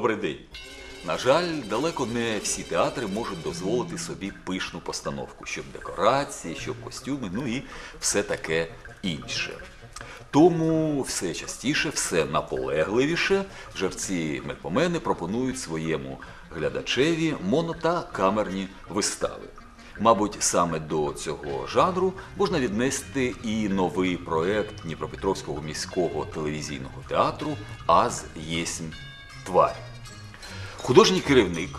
Добрий день. На жаль, далеко не всі театри можуть дозволити собі пишну постановку, щоб декорації, щоб костюми, ну і все таке інше. Тому все частіше, все наполегливіше жерці мельпомени пропонують своєму глядачеві моно та камерні вистави. Мабуть, саме до цього жанру можна віднести і новий проект Дніпропетровського міського телевізійного театру Аз єсмь тварь. Художній керівник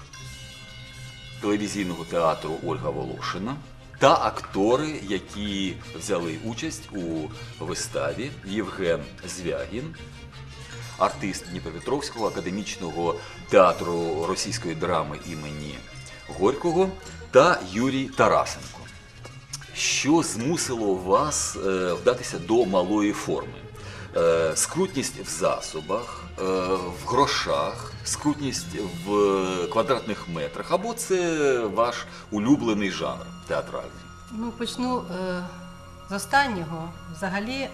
телевізійного театру Ольга Волошина та актори, які взяли участь у виставі Євген Звягін, артист Дніпропетровського академічного театру російської драми імені Горького та Юрій Тарасенко. Що змусило вас е, вдатися до малої форми? Е, скрутність в засобах, е, в грошах, скрутність в квадратних метрах, або це ваш улюблений жанр театральний? Ну, почну е, з останнього. Взагалі,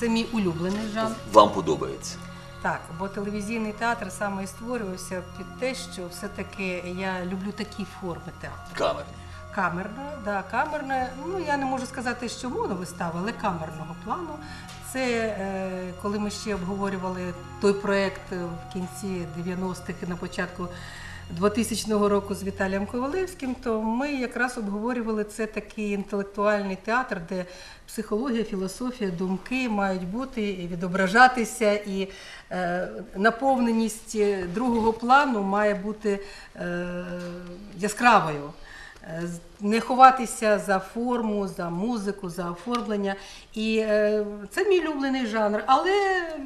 це мій улюблений жанр. Вам подобається? Так, бо телевізійний театр саме і створювався під те, що все-таки я люблю такі форми театру. Камерні. Камерна, да, камерна. Ну я не можу сказати, що моновистава, але камерного плану. Це е, коли ми ще обговорювали той проект е, в кінці 90-х і на початку 2000 року з Віталієм Ковалевським, то ми якраз обговорювали це такий інтелектуальний театр, де психологія, філософія, думки мають бути і відображатися, і е, наповненість другого плану має бути е, яскравою. Не ховатися за форму, за музику, за оформлення. І е, це мій улюблений жанр, але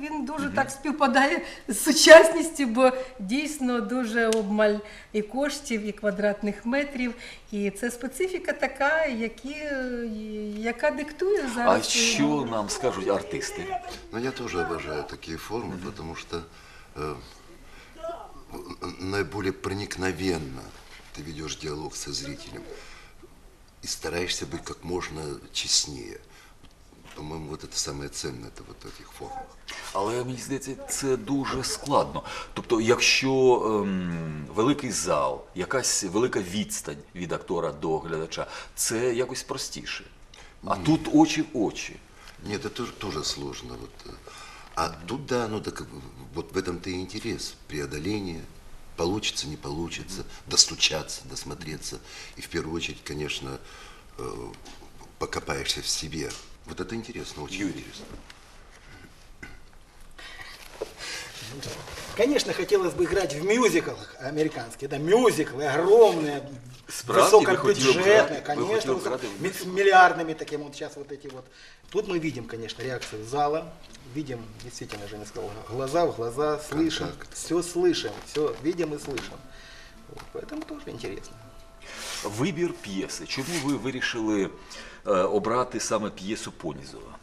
він дуже так співпадає з сучасністю, бо дійсно дуже обмаль і коштів, і квадратних метрів. І це специфіка така, які, яка диктує зараз. А що нам скажуть артисти? Но я тоже обожаю такие формы, потому что э, наиболее проникновенно ты ведешь диалог со зрителем и стараешься быть как можно честнее. По-моему, вот это самое ценное это вот в этих формах. Але мені здається, це дуже складно. Тобто, якщо ем, великий зал, якась велика відстань від актора до глядача, це якось простіше. А тут очі в очі. Нет, это тоже, тоже сложно. Вот. э. А тут, да, ну так вот в этом-то и интерес. Преодоление. Получится, не получится. Достучаться, досмотреться. И в первую очередь, конечно, э, покопаешься в себе. Вот это интересно, очень Юрий. интересно. Конечно, хотелось бы играть в мюзиклах американских. Да, мюзиклы огромные, Справді, ви хотіли б высокобюджетные, грати- ви конечно, хотіли б высоко- грати в ми- с миллиардными таким вот сейчас вот эти вот. Тут мы видим, конечно, реакцию зала, видим, действительно, Женя сказал, глаза в глаза, слышим, Контакт. все слышим, все видим и слышим. Вот, поэтому тоже интересно. Вибір п'єси. Чому ви вирішили е, обрати саме п'єсу Понізова?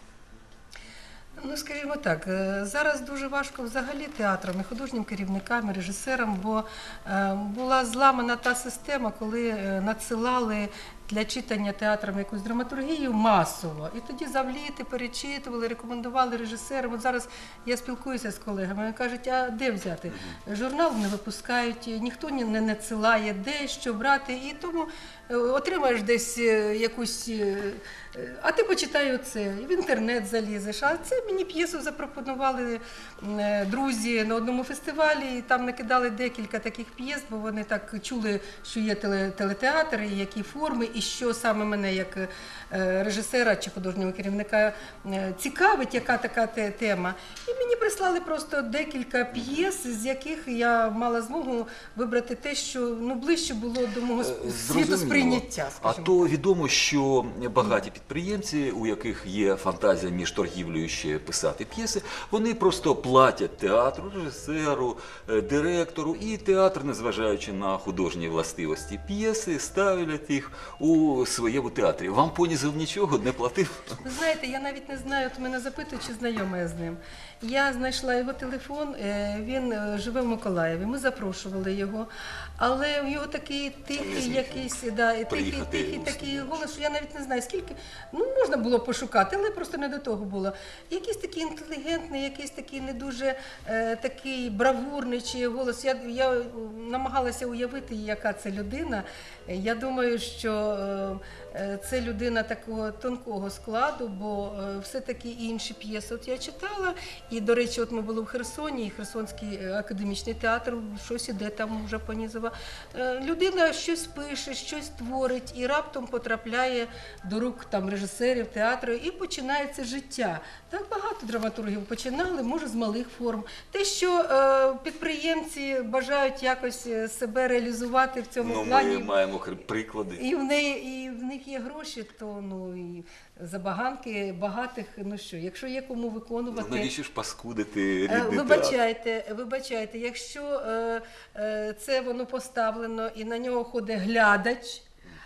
Ну, скажімо так, е, зараз дуже важко взагалі театрам, і художнім керівникам, і режисерам, бо е, була зламана та система, коли е, надсилали для читання театрам якусь драматургію масово. І тоді завліти, перечитували, рекомендували режисерам. От зараз я спілкуюся з колегами, кажуть, а де взяти? Журнал не випускають, ніхто не надсилає, де що брати. І тому е, отримаєш десь е, якусь. е, А ти почитай оце, і в інтернет залізеш. А це мені п'єсу запропонували друзі на одному фестивалі, і там накидали декілька таких п'єс, бо вони так чули, що є теле- телетеатр, і які форми, і що саме мене як е, режисера чи художнього керівника е, цікавить, яка така тема. І мені прислали просто декілька п'єс, з яких я мала змогу вибрати те, що ну ближче було до мого Е, світосприйняття. А скажімо. то відомо, що багаті підприємці, у яких є фантазія між торгівлею ще писати п'єси, вони просто платять театру, режисеру, директору, і театр, незважаючи на художні властивості п'єси, ставлять їх у своєму театрі. Вам Понізов нічого не платив? Ви знаєте, я навіть не знаю, от мене запитують, чи знайома я з ним. Я знайшла його телефон, е, він е, живе в Миколаєві. Ми запрошували його, але в його такий тихий якийсь, да, тихий, тихий такий голос, що я навіть не знаю, скільки. Ну, можна було пошукати, але просто не до того було. Якийсь такий інтелігентний, якийсь такий не дуже е, такий бравурний чи голос. Я, я намагалася уявити, яка це людина. Я думаю, що е, це людина такого тонкого складу, бо е, все-таки інші п'єси. От я читала, і, до речі, от ми були в Херсоні, і Херсонський е, академічний театр, щось іде там вже Понізова. Е, Людина щось пише, щось творить, і раптом потрапляє до рук там режисерів театру, і починається життя. Так багато драматургів починали, може, з малих форм. Те, що е, підприємці бажають якось е, себе реалізувати в цьому Ну, плані. ми маємо приклади. І в неї і в них є гроші, то ну і забаганки багатих. Ну що, якщо є кому Ну, виконувати, навіщо ж паскудити рідний вибачайте, театр? Вибачайте, вибачайте, якщо е, е, це воно поставлено і на нього ходить глядач.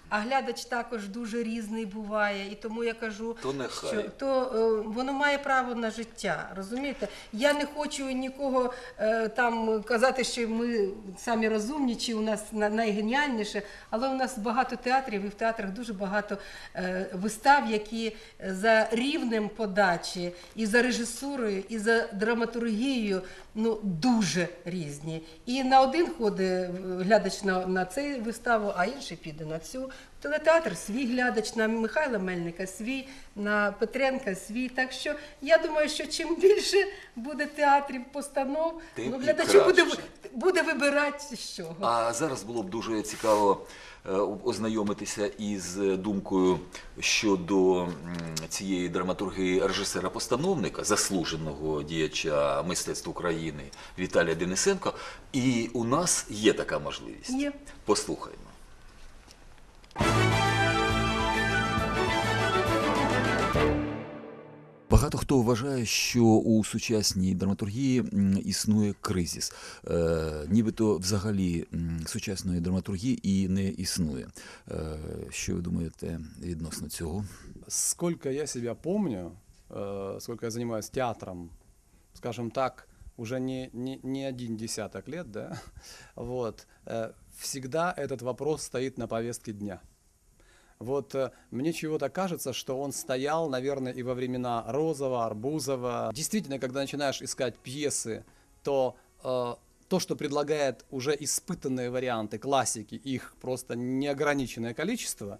А глядач також дуже різний буває, і тому я кажу, То нехай. що то е, воно має право на життя. Розумієте? Я не хочу нікого е, там казати, що ми самі розумні, чи у нас на- найгеніальніше, але у нас багато театрів, і в театрах дуже багато е, вистав, які за рівнем подачі, і за режисурою, і за драматургією ну дуже різні. І на один ходить е, глядач на, на цю виставу, а інший піде на цю. Телетеатр свій глядач, на Михайла Мельника свій, на Петренка свій. Так що я думаю, що чим більше буде театрів, постанов, Тим ну, і глядачу буде, краще. буде вибирати з чого. А зараз було б дуже цікаво е, ознайомитися із думкою щодо м, цієї драматургії режисера-постановника, заслуженого діяча мистецтв України Віталія Денисенко. І у нас є така можливість. Є. Послухаймо. Багато хто вважає, що у сучасній драматургії існує кризис. Е, нібито взагалі сучасної драматургії і не існує. Е, що ви думаєте відносно цього? Сколько я себя помню, э, сколько я занимаюсь театром, скажем так, уже не, не, не один десяток лет, да, вот, э, всегда этот вопрос стоит на повестке дня. Вот э, мне чего-то кажется, что он стоял, наверное, и во времена Розова, Арбузова. Действительно, когда начинаешь искать пьесы, то э, то, что предлагает уже испытанные варианты классики, их просто неограниченное количество,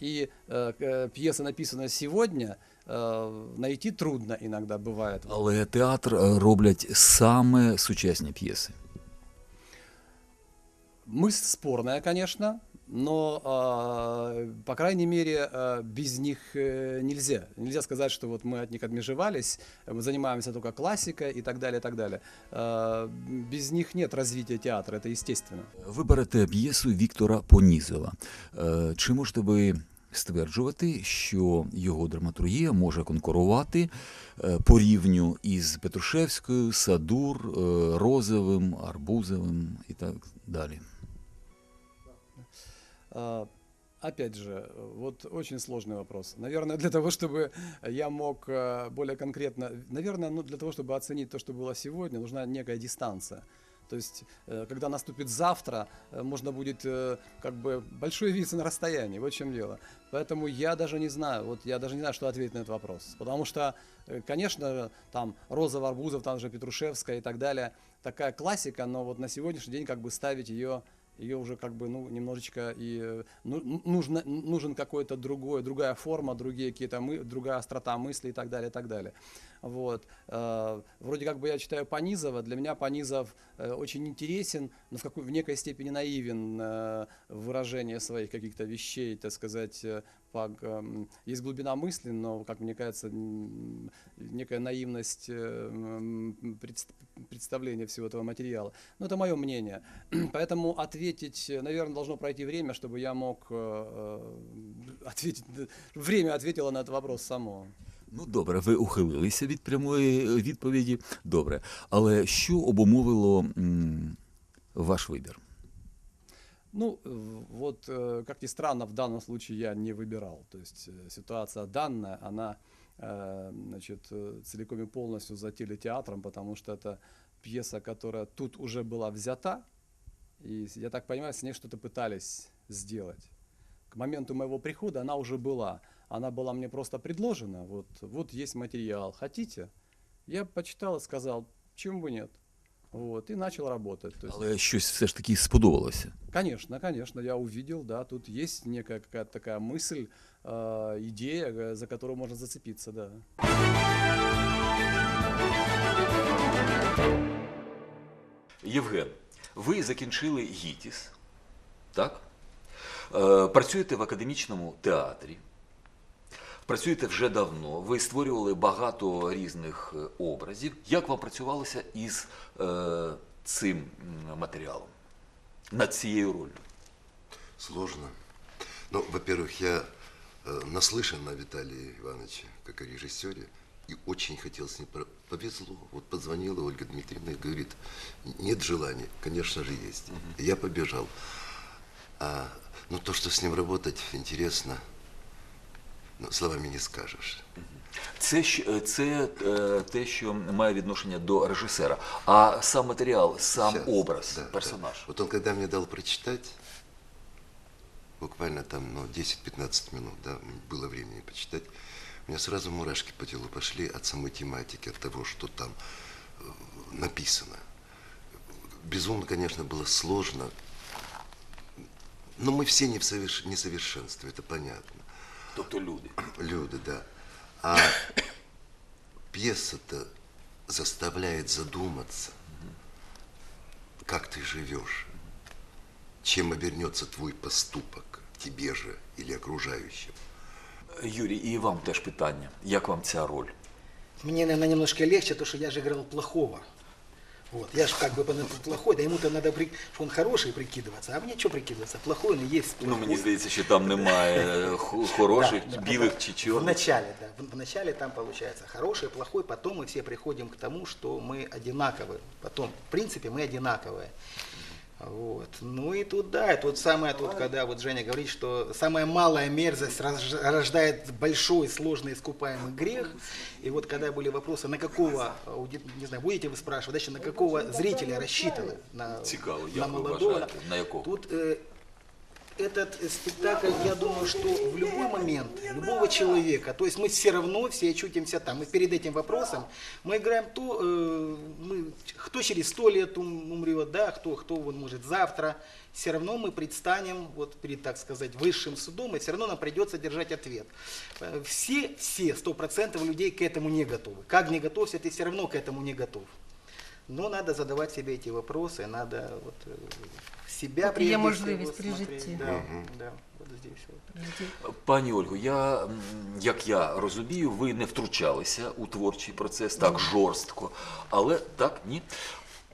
и э, э, пьесы, написанные сегодня, э, найти трудно иногда бывает. Але театр е, роблять саме сучасні п'єси. Мысль спорная, конечно, но, э, по крайней мере, э, без них э, нельзя. Нельзя сказать, что вот мы от них отмежевались, мы занимаемся только классикой и так далее, и так далее. Э, без них нет развития театра, это естественно. Ви берете п'єсу Віктора Понізова. Е, Чи можете ви стверджувати, що його драматургія може конкурувати е, по рівню із Петрушевською, Садур, е, Розовим, Арбузовим і так далі? А, Опять же, э, вот очень сложный вопрос. Наверное, для того, чтобы я мог э, более конкретно, наверное, ну, для того, чтобы оценить то, что было сегодня, нужна некая дистанция. То есть, э, когда наступит завтра, э, можно будет э, как бы большой вид на расстоянии. Вот в чем дело. Поэтому я даже не знаю, вот я даже не знаю, что ответить на этот вопрос. Потому что, э, конечно, там Роза Арбузов, там же Петрушевская и так далее, такая классика, но вот на сегодняшний день как бы ставить ее ее уже как бы ну немножечко и э, ну, нужно нужен какой-то другой другая форма другие какие-то мы другая острота мысли и так далее и так далее. Вот. Э, вроде как бы я читаю Панизова для меня Панизов э, очень интересен но в какой в некой степени наивен э, в своих каких-то вещей так сказать э, по, эм, есть глубина мысли но как мне кажется м, некая наивность э, м, предс- представления всего этого материала но это мое мнение Поэтому ответить, э, наверное, должно пройти время, чтобы я мог э, э, ответить. Время ответило на этот вопрос само. Ну, добре, ви ухилилися від прямої е, відповіді. Добре. Але що обумовило м, ваш вибір? Ну, э, вот, э, как ни странно, в данном случае я не выбирал. То есть э, ситуация данная, она значит, целиком и полностью за телетеатром, потому что это пьеса, которая тут уже была взята, и я так понимаю, с ней что-то пытались сделать. К моменту моего прихода она уже была. Она была мне просто предложена. Вот, вот есть материал. Хотите? Я почитал и сказал, почему бы нет. Вот, и начал работать. То есть, Але щось все ж таки сподобалося. Конечно, конечно, я увидел, да, тут есть некая какая-то такая мысль, э, идея, э, за которую можно зацепиться, да. Євген, ви закінчили ГІТІС, так? Е, Працюєте в академічному театрі. Працюєте вже давно, ви створювали багато різних е, образів. Як вам працювалося із е, цим м, матеріалом, над цією ролью? Сложно. Ну, во-первых, я э, наслышан о Виталии Ивановиче, как о режиссере, и очень хотел с ним... про- Повезло. Вот позвонила Ольга Дмитриевна и говорит, нет желания. Конечно же, есть. И Я побежал. А, ну, то, что с ним работать интересно, ну, словами не скажешь. Це, щ- е, це е, те, що має відношення до режисера. А сам матеріал, сам Щас, образ, да, да. персонаж. Вот он, когда мне дал прочитать, буквально там, ну, 10-15 минут, да, было времени почитать, у меня сразу мурашки по телу пошли от самой тематики, от того, что там э, написано. Безумно, конечно, было сложно, но мы все не в соверш... несовершенстве, это понятно. Тобто люди. Люди, да. А пьеса-то заставляет задуматься, как ты живешь, чем обернется твой поступок, тебе же или окружающим. Юрій, і вам теж питання. Як вам ця роль? Мне, наверное, немножко легче, потому что я же играл плохого. Вот. Я же как бы понятно, плохой, да ему-то надо, при... что он хороший прикидываться. А мне что прикидываться? Плохой, но есть Ну, плохой. мені здається, що там немає хо- хороших, Да, да, білих да. чи В чорних. начале, да. В, в начале там получается хороший, плохой, потом мы все приходим к тому, что мы одинаковые. Потом, в принципе, мы одинаковые. Вот. Ну и тут, да, и тут самое, тут, когда вот Женя говорит, что самая малая мерзость рож- рождает большой, сложный, искупаемый грех. И вот когда были вопросы, на какого, не знаю, будете вы спрашивать, дальше, на какого зрителя рассчитаны? На, Цікаво, на молодого? на якого? Тут э, этот спектакль, я думаю, что в любой момент любого человека, то есть мы все равно все очутимся там. И перед этим вопросом мы играем то, э, мы, кто через сто лет ум- умрет, да, кто, кто вот может завтра. Все равно мы предстанем вот перед, так сказать, высшим судом, и все равно нам придется держать ответ. Э, Все, все, сто процентов людей к этому не готовы. Как не готовься, ты все равно к этому не готов. Но надо задавать себе эти вопросы, надо вот э, себя Поки є прежде можливість всего при смотреть. житті. Да, да, вот здесь вот. Пані Ольго, я, м, як я розумію, ви не втручалися у творчий процес так жорстко. Але так, ні.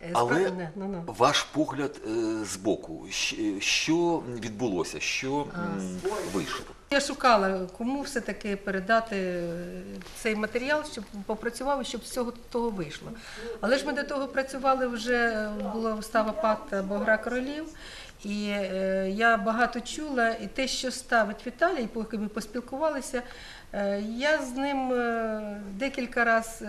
Е, Але спра- не, ну, ну. ваш погляд е, збоку, щ- що відбулося, що м, вийшло? Я шукала, кому все-таки передати е, цей матеріал, щоб попрацював, і щоб з цього того вийшло. Але ж ми до того працювали вже, була вистава Пакт або Гра королів. І е, я багато чула, і те, що ставить Віталій, поки ми поспілкувалися, е, я з ним е, декілька разів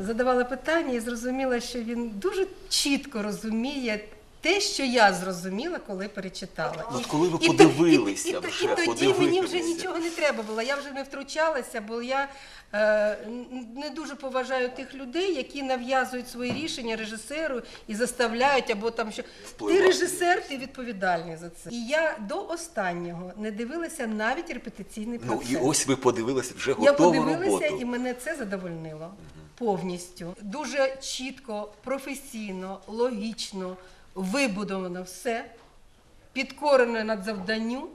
задавала питання і зрозуміла, що він дуже чітко розуміє те, що я зрозуміла, коли перечитала. От коли ви і подивилися і, і, вже, і, тоді мені вже нічого не треба було. Я вже не втручалася, бо я е, не дуже поважаю тих людей, які нав'язують свої рішення режисеру і заставляють, або там що Впливати. ти режисер, ти відповідальний за це. І я до останнього не дивилася навіть репетиційний Ну і ось ви подивилися вже Я подивилася, роботу. і мене це задовольнило повністю. Дуже чітко, професійно, логічно вибудовано все, підкорено над завданню.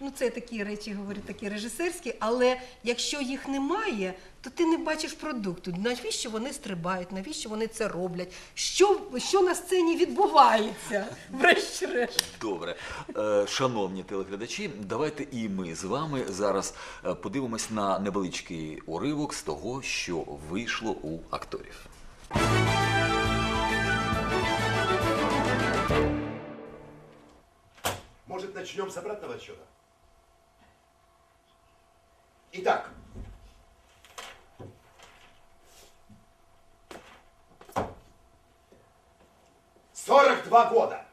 Ну, це такі речі, говорю, такі режисерські, але якщо їх немає, то ти не бачиш продукту. Навіщо вони стрибають, навіщо вони це роблять? Що, що на сцені відбувається, врешті-решт? Добре, Е, шановні телеглядачі, давайте і ми з вами зараз е, подивимось на невеличкий уривок з того, що вийшло у акторів. начнем с обратного отсчета. Итак. Сорок два года.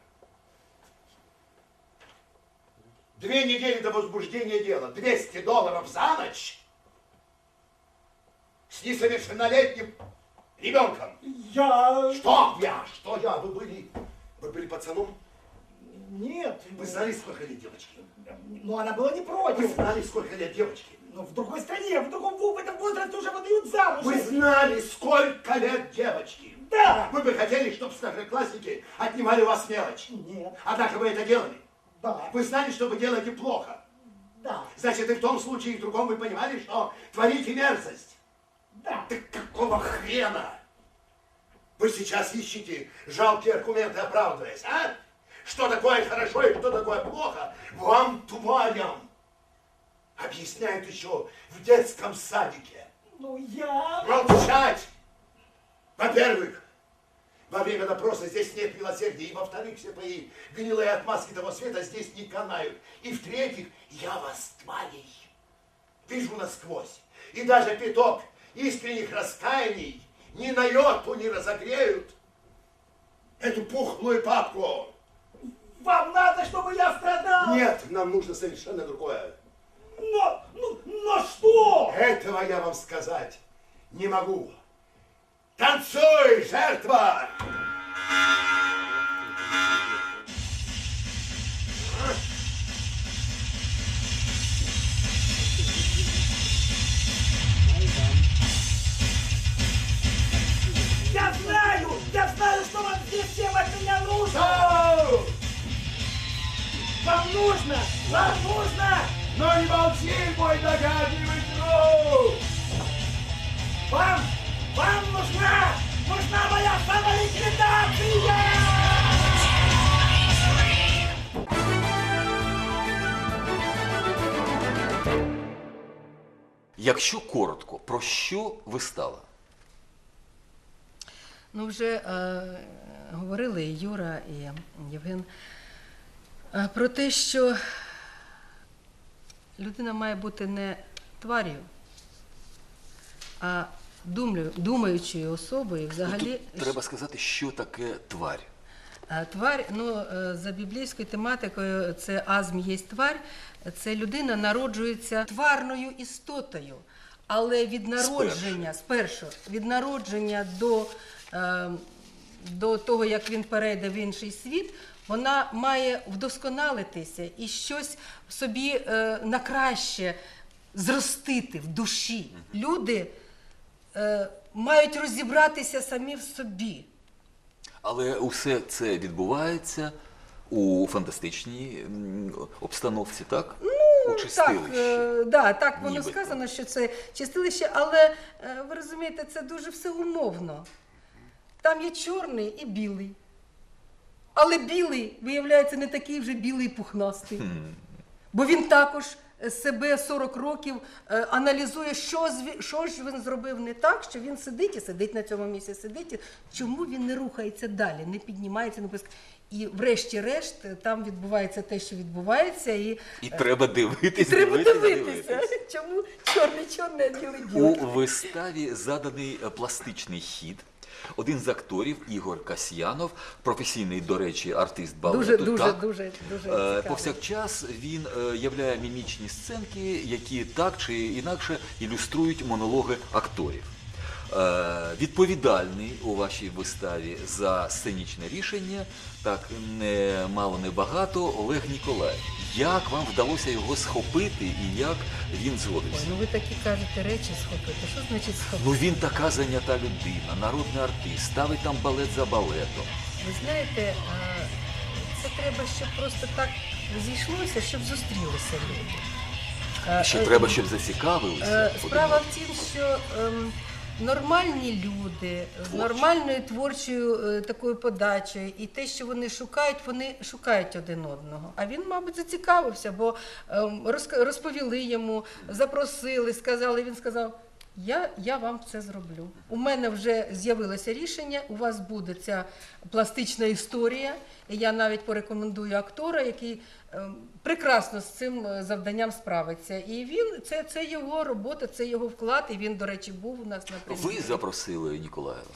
Две недели до возбуждения дела. 200 долларов за ночь. С несовершеннолетним ребенком. Я... Что я? Что я? Вы были... Вы были пацаном? Нет. Вы знали, сколько лет девочки? Ну, она была не Вы против. знали, сколько лет девочки? Но в другой стране, в другом в этом возрасте уже выдают замуж. Вы знали, сколько лет девочки? Да. Вы бы хотели, чтобы старшеклассники отнимали у вас мелочь? Нет. Однако вы это делали. Да. Вы знали, что вы делаете плохо. Да. Значит, и в том случае, и в другом вы понимали, что творите мерзость. Да. Так какого хрена? Вы сейчас ищете жалкие аргументы, оправдываясь, а? Что такое хорошо и что такое плохо? Вам, тварям, объясняют еще в детском садике. Ну, я... Молчать! Во-первых, во время допроса здесь нет милосердия, и во-вторых, все твои гнилые отмазки того света здесь не канают. И в-третьих, я вас, тварей, вижу насквозь. И даже пяток искренних раскаяний ни на йоту не разогреют эту пухлую папку. Вам надо, чтобы я страдал. Нет, нам нужно совершенно другое. Но, ну, но что? Этого я вам сказать не могу. Танцуй, жертва! Я знаю, я знаю, что вам здесь всем от меня нужно. Вам нужно, вам нужно. Но не молчи, мой догадливый друг! Вам, вам нужна, нужна моя самоликвидация. Якщо коротко, про що вистава? Ну, вже е, говорили і Юра, і Євген е, про те, що людина має бути не тварію, а думаючою особою. Взагалі, Тут треба сказати, що таке тварь. Тварь, ну е, за біблійською тематикою, це азм є тварь. Це людина народжується тварною істотою, але від народження, спершу, від народження до, е, до того, як він перейде в інший світ, вона має вдосконалитися і щось в собі е, на краще зростити в душі. Люди е, мають розібратися самі в собі. Але усе це відбувається у фантастичній м, обстановці, так? у Так, чистилищі. е, да, так воно Нібито. сказано, що це чистилище, але е, ви розумієте, це дуже все умовно. Там є чорний і білий. Але білий, виявляється, не такий вже білий пухнастий. Бо він також е, себе 40 років е, аналізує, що, що ж він зробив не так, що він сидить і сидить на цьому місці, сидить. і Чому він не рухається далі, не піднімається, не писк- І врешті-решт е, там відбувається те, що відбувається, і, І треба і треба дивитись, дивитися. Чому чорний чорний, а білий У виставі заданий пластичний хід. Один з акторів Ігор Касьянов, професійний, до речі, артист балету. Дуже, дуже, так? дуже, дуже Е. Повсякчас він е, являє мімічні сценки, які так чи інакше ілюструють монологи акторів. Е, Відповідальний у вашій виставі за сценічне рішення, так не мало не багато, Олег Ніколаєв. Як вам вдалося його схопити і як він Ой, ну ви такі кажете речі схопити. Що значить схопити? Ну він така зайнята людина, народний артист, ставить там балет за балетом. Ви знаєте, е, це треба, щоб просто так зійшлося, щоб зустрілися люди. Ще е, треба, щоб зацікавилися. Справа в тім, що ем, нормальні люди з нормальною творчою е, такою подачею, і те, що вони шукають, вони шукають один одного. А він, мабуть, зацікавився, бо ем, розповіли йому, запросили, сказали. Він сказав: Я, я вам це зроблю. У мене вже з'явилося рішення. У вас буде ця пластична історія. Я навіть порекомендую актора, який прекрасно з цим е, завданням справиться. І він це, це його робота, це його вклад. І він, до речі, був у нас на Ви запросили Ніколаєва.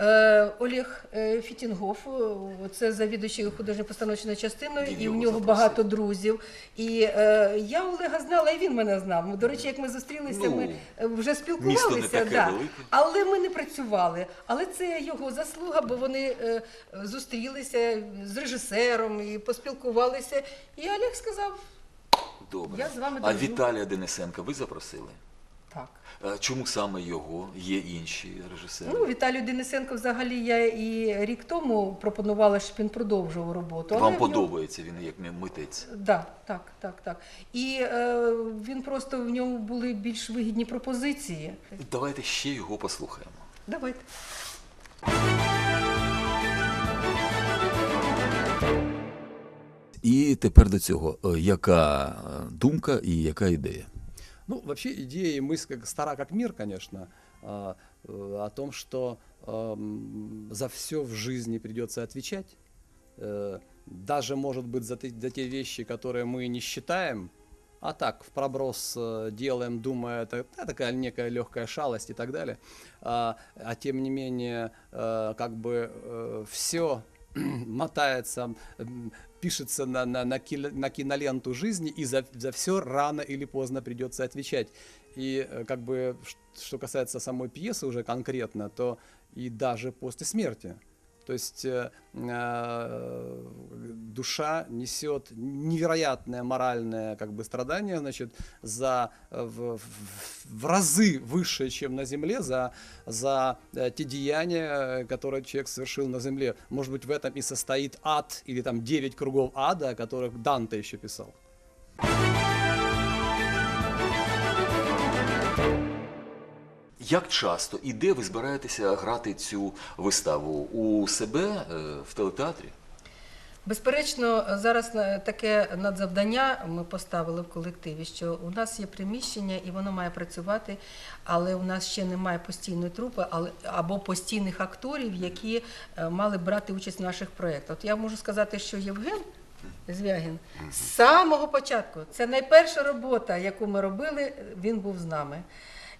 Е, Олег е, Фітінгоф, е, це завідуючий художньо-постановочною частиною, і в нього багато друзів. І я Олега знала, і він мене знав. До речі, як ми зустрілися, Ну, ми вже спілкувалися. да. Але ми не працювали. Але це його заслуга, бо вони зустрілися з режисером і поспілкувалися. І Олег сказав: Добре. Я з вами а. Віталія Денисенка ви запросили? Е, Чому саме його? Є інші режисери? Ну, Віталію Денисенко взагалі я і рік тому пропонувала, щоб він продовжував роботу. Вам в нього- подобається він як митець? Да, так, так, так. І е, він просто в ньому були більш вигідні пропозиції. Давайте ще його послухаємо. Давайте. І тепер до цього, е, яка е, думка і яка ідея? Ну, вообще идея и мысль как стара как мир, конечно, а, э, о том, что за все в жизни придется отвечать, Э, даже, может быть, за за те вещи, которые мы не считаем, а так, в проброс э, делаем, думая, это да, такая некая легкая шалость и так далее. А, а тем не менее, как бы все мотается, м, пишется на, на, на, кило- на киноленту жизни, и за, за все рано или поздно придется отвечать. И э, как бы, ш- что касается самой пьесы уже конкретно, то и даже после смерти. То есть э, э, душа несет невероятное моральное как бы страдание, значит, за э, в, в- в разы выше, чем на земле, за за э, те деяния, э, которые человек совершил на земле. Может быть, в этом и состоит ад или там девять кругов ада, о которых Данте еще писал. Як часто і де ви збираєтеся грати цю виставу? У себе е, в телетеатрі? Безперечно, зараз таке надзавдання ми поставили в колективі, що у нас є приміщення і воно має працювати, але у нас ще немає постійної трупи, або постійних акторів, які е, мали брати участь в наших проєктах. От я можу сказати, що Євген Звягін з самого початку, це найперша робота, яку ми робили, він був з нами.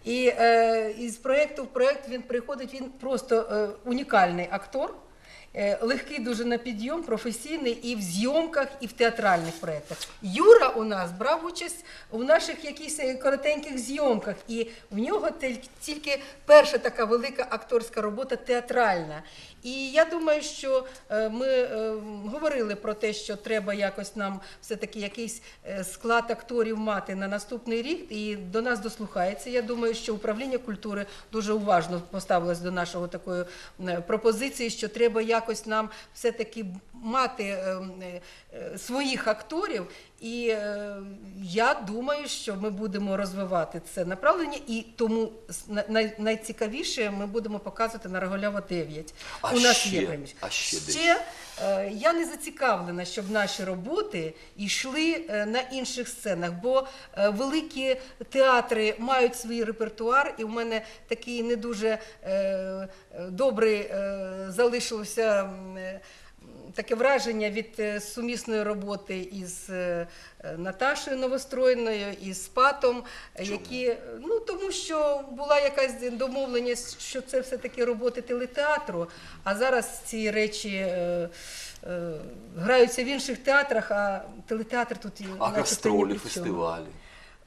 І е, із проєкту в проєкт він приходить, він просто е, унікальний актор. Е, Легкий дуже на підйом, професійний і в зйомках, і в театральних проєктах. Юра у нас брав участь у наших якихось е, коротеньких зйомках, і в нього тільки перша така велика акторська робота театральна. І я думаю, що е, ми говорили про те, що треба якось нам все-таки якийсь склад акторів мати на наступний рік, і до нас дослухається. Я думаю, що управління культури дуже уважно поставилось до нашого такої пропозиції, що треба якось нам все-таки мати е, е, своїх акторів. І е, я думаю, що ми будемо розвивати це направлення, і тому най- найцікавіше ми будемо показувати на Роголява 9. А У нас ще? є приміщення. А ще ще я не зацікавлена, щоб наші роботи йшли е, на інших сценах, бо е, великі театри мають свій репертуар, і в мене такий не дуже е, е, добрий е, залишився. Таке враження від е, сумісної роботи із е, Наташою Новостройною і з Патом, е, які е, ну тому, що була якась домовленість, що це все таки роботи телетеатру. А зараз ці речі е, е, граються в інших театрах, а телетеатр тут і А гастролі, фестивалі?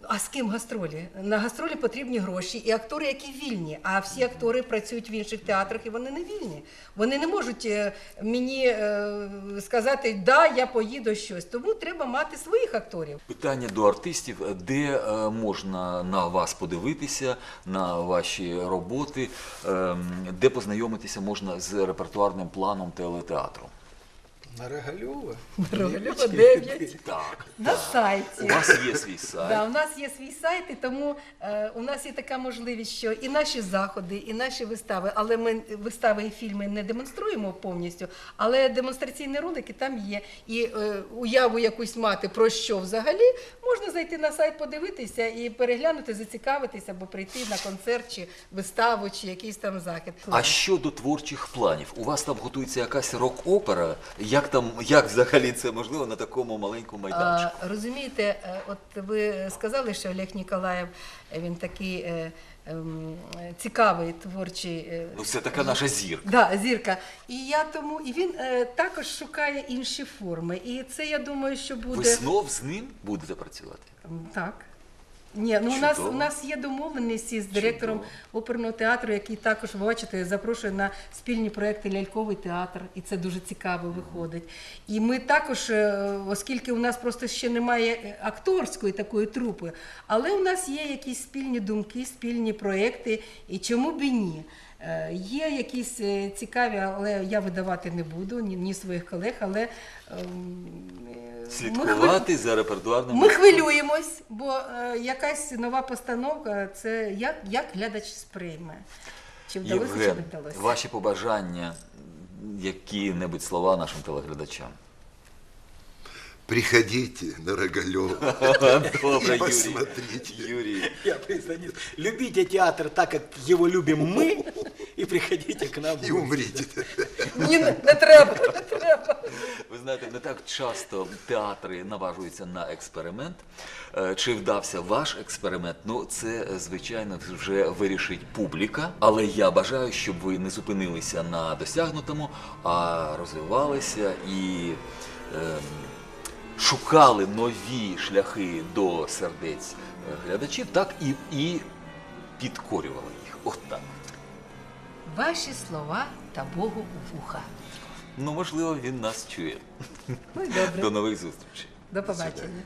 А з ким гастролі? На гастролі потрібні гроші і актори, які вільні. А всі актори працюють в інших театрах, і вони не вільні. Вони не можуть е, мені е, сказати, да, я поїду щось. Тому треба мати своїх акторів. Питання до артистів, де е, можна на вас подивитися, на ваші роботи, ем, де познайомитися можна з репертуарним планом телетеатру? На Рогалева? Рогалєва 9 Так, на у сайті. вас є свій сайт. Да, у нас є свій сайт, і тому е, у нас є така можливість, що і наші заходи, і наші вистави, але ми вистави і фільми не демонструємо повністю, але демонстраційні ролики там є. І е, уяву якусь мати про що взагалі можна зайти на сайт, подивитися і переглянути, зацікавитися або прийти на концерт чи виставу, чи якийсь там захід. А щодо творчих планів, у вас там готується якась рок-опера? Як там, як взагалі це можливо на такому маленькому майданчику? А, розумієте, е, от ви сказали, що Олег Ніколаєв е, він такий е, ем, цікавий творчий. Ну, це така наша зірка. Да, зірка. І я тому, і він е, також шукає інші форми. І це я думаю, що буде Ви знов з ним будете працювати? Так. Ні, ну у нас у нас є домовленість із директором Чудово. оперного театру, який також бачите, запрошує на спільні проекти ляльковий театр, і це дуже цікаво виходить. І ми також, е, оскільки у нас просто ще немає е, акторської такої трупи, але у нас є якісь спільні думки, спільні проекти, і чому б і ні. Е, Є якісь е, цікаві, але я видавати не буду, ні, ні своїх колег, але ем, е, ми Слідкувати за репертуарним. ми хвилюємось, бо е, якась нова постановка це як, як глядач сприйме. Чи вдалося, чи не вдалося. ваші побажання, які-небудь слова нашим телеглядачам. Приходите на Рогалева. Добре, посмотрите. Юрій. Я признаюсь. Любите театр так, как его любим мы, и приходите к нам. гости. умрите. Ні, не, не треба, не треба. Ви знаєте, не так часто театри наважуються на експеримент. Е, Чи вдався ваш експеримент? Ну, це, е, звичайно, вже вирішить публіка. Але я бажаю, щоб ви не зупинилися на досягнутому, а розвивалися і ем, шукали нові шляхи до сердець е, глядачів, так і, і підкорювали їх. От так. Ваші слова та Богу у вуха. Ну, можливо, він нас чує. Ну і добре. До нових зустрічей. До побачення.